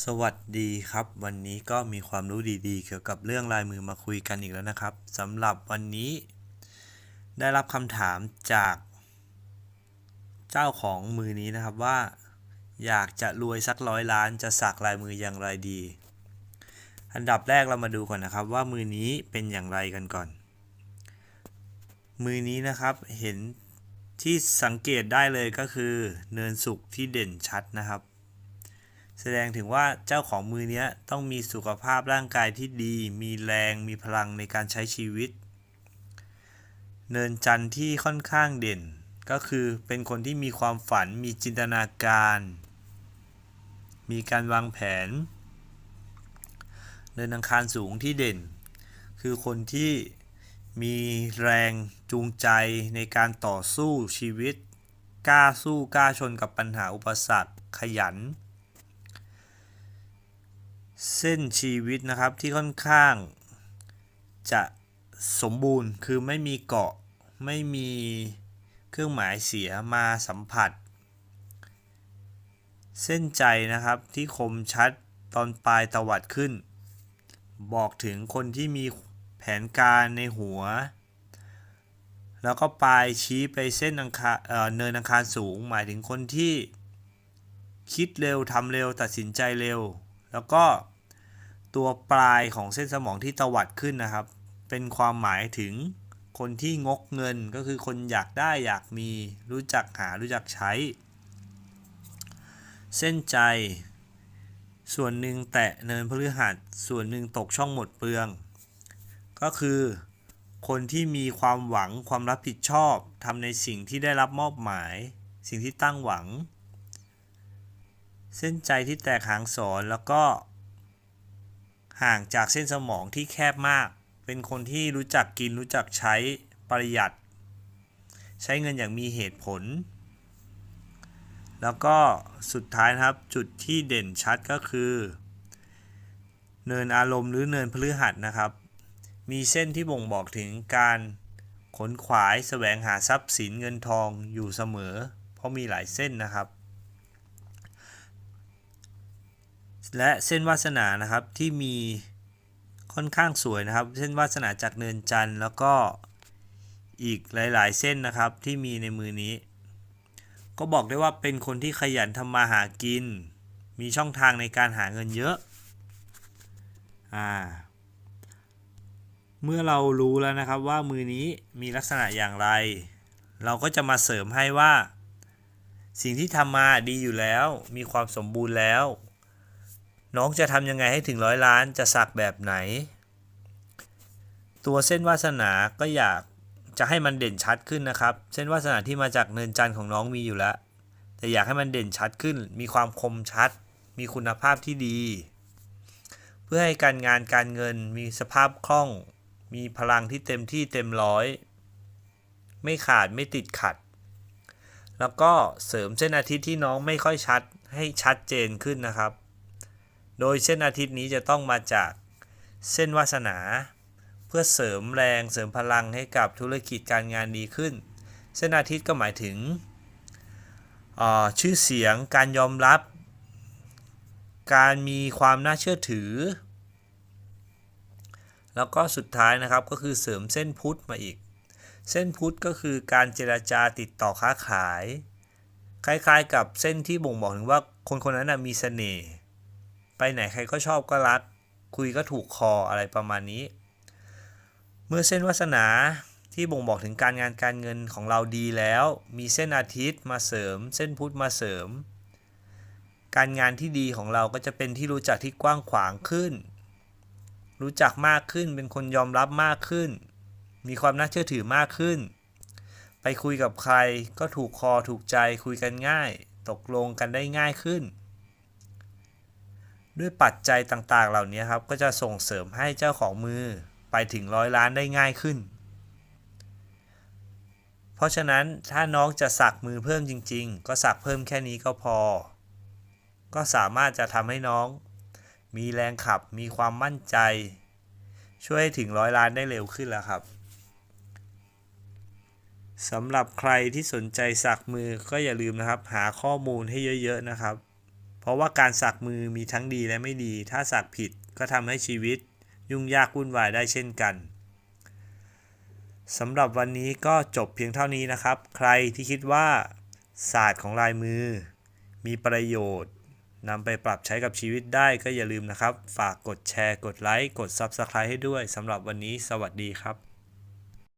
สวัสดีครับ วันนี้ก็มีความรู้ดีๆ เกี่ยวกับเรื่องลายมือมาคุยกันอีกแล้วนะครับสำหรับวันนี้ ได้รับคำถามจาก เจ้าของมือนี้นะครับว่า อยากจะรวยสักร้อยล้านจะสักลายมืออย่างไรดี อันดับแรกเรามาดูก่อนนะครับ ว่ามือนี้เป็นอย่างไรกันก่อน มือนี้นะครับเห็นที่สังเกตได้เลยก็คือ เนินสุกที่เด่นชัดนะครับ แสดงถึงว่าเจ้าของมือเนี้ยต้องมีสุขภาพร่างกายที่ดี มีแรง มีพลังในการใช้ชีวิต เนินจันทร์ที่ค่อนข้างเด่น ก็คือเป็นคนที่มีความฝัน มีจินตนาการ มีการวางแผน เนินอังคารสูงที่เด่น คือคนที่มีแรงจูงใจในการต่อสู้ชีวิต กล้าสู้กล้าชนกับปัญหาอุปสรรคขยัน เส้นชีวิตนะครับที่ค่อนข้างจะสมบูรณ์คือไม่มีเกาะไม่มีเครื่องหมายเสียมาสัมผัส เส้นใจนะครับที่คมชัดตอนปลายตวัดขึ้น บอกถึงคนที่มีแผนการในหัว แล้วก็ปลายชี้ไปเส้นอังคาเเนินอังคารสูง หมายถึงคนที่คิดเร็วทำเร็วตัดสินใจเร็ว แล้วก็ ตัวปลายของเส้นสมองที่ตวัดขึ้นนะครับ เป็นความหมายถึงคนที่งกเงินก็คือคนอยากได้อยากมีรู้จักหารู้จักใช้ เส้นใจ ส่วนหนึ่งแตะเนินพฤหัสส่วนหนึ่งตกช่องหมดเปลือง ก็คือคนที่มีความหวังความรับผิดชอบทำในสิ่งที่ได้รับมอบหมาย สิ่งที่ตั้งหวัง เส้นใจที่แตกหางสอนแล้วก็ ห่างจากเส้นสมองที่แคบมาก เป็นคนที่รู้จักกินรู้จักใช้ประหยัด ใช้เงินอย่างมีเหตุผล แล้วก็สุดท้ายนะครับจุดที่เด่นชัดก็คือ เนินอารมณ์หรือเนินพฤหัสนะครับ มีเส้นที่บ่งบอกถึงการขนขวายแสวงหาทรัพย์สินเงินทองอยู่เสมอ เพราะมีหลายเส้นนะครับ และเส้นวาสนานะครับที่มีค่อนข้างสวยนะครับ เส้นวาสนาจากเนินจันทร์แล้วก็อีกหลาย ๆ เส้นนะครับที่มีในมือนี้ ก็บอกได้ว่าเป็นคนที่ขยันทำมาหากิน มีช่องทางในการหาเงินเยอะอ่าเมื่อเรารู้แล้วนะครับว่ามือนี้มีลักษณะอย่างไร เราก็จะมาเสริมให้ว่า สิ่งที่ทำมาดีอยู่แล้ว มีความสมบูรณ์แล้ว น้องจะทำยังไงให้ถึงร้อยล้านจะสักแบบไหน ตัวเส้นวาสนาก็อยากจะให้มันเด่นชัดขึ้นนะครับ เส้นวาสนาที่มาจากเนินจันทร์ของน้องมีอยู่แล้ว แต่อยากให้มันเด่นชัดขึ้น มีความคมชัด มีคุณภาพที่ดี เพื่อให้การงานการเงินมีสภาพคล่อง มีพลังที่เต็มที่เต็มร้อย ไม่ขาดไม่ติดขัด แล้วก็เสริมเส้นอาทิตย์ที่น้องไม่ค่อยชัดให้ชัดเจนขึ้นนะครับ โดยเส้นอาทิตย์นี้จะต้องมาจากเส้นวาสนา เพื่อเสริมแรงเสริมพลังให้กับธุรกิจการงานดีขึ้น เส้นอาทิตย์ก็หมายถึงชื่อเสียงการยอมรับ การมีความน่าเชื่อถือ แล้วก็สุดท้ายนะครับก็คือเสริมเส้นพุทธมาอีก เส้นพุทธก็คือการเจราจาติดต่อค้าขาย คล้ายๆกับเส้นที่บ่งบอกถึงว่าคนคนนั้นมีเสน่ห์ ไปไหนใครก็ชอบก็รัก คุยก็ถูกคออะไรประมาณนี้ เมื่อเส้นวาสนาที่บ่งบอกถึงการงานการเงินของเราดีแล้ว มีเส้นอาทิตย์มาเสริม เส้นพุธมาเสริม การงานที่ดีของเราก็จะเป็นที่รู้จักที่กว้างขวางขึ้น รู้จักมากขึ้นเป็นคนยอมรับมากขึ้น มีความน่าเชื่อถือมากขึ้น ไปคุยกับใครก็ถูกคอถูกใจคุยกันง่าย ตกลงกันได้ง่ายขึ้น ด้วยปัจจัยต่างๆ เหล่านี้ครับ ก็จะส่งเสริมให้เจ้าของมือไปถึงร้อยล้านได้ง่ายขึ้น เพราะฉะนั้นถ้าน้องจะสักมือเพิ่มจริง ๆ ก็สักเพิ่มแค่นี้ก็พอ ก็สามารถจะทำให้น้อง มีแรงขับมีความมั่นใจ ช่วยให้ถึงร้อยล้านได้เร็วขึ้นแล้วครับสำหรับใครที่สนใจสักมือก็อย่าลืมนะครับ หาข้อมูลให้เยอะ ๆ นะครับ เพราะว่าการสักมือมีทั้งดีและไม่ดี ถ้าสักผิดก็ทำให้ชีวิตยุ่งยากวุ่นวายได้เช่นกันสำหรับวันนี้ก็จบเพียงเท่านี้นะครับ ใครที่คิดว่าศาสตร์ของลายมือ มีประโยชน์นำไปปรับใช้กับชีวิตได้ก็อย่าลืมนะครับ ฝากกดแชร์ กดไลค์ กด Subscribe ให้ด้วยสำหรับวันนี้สวัสดีครับ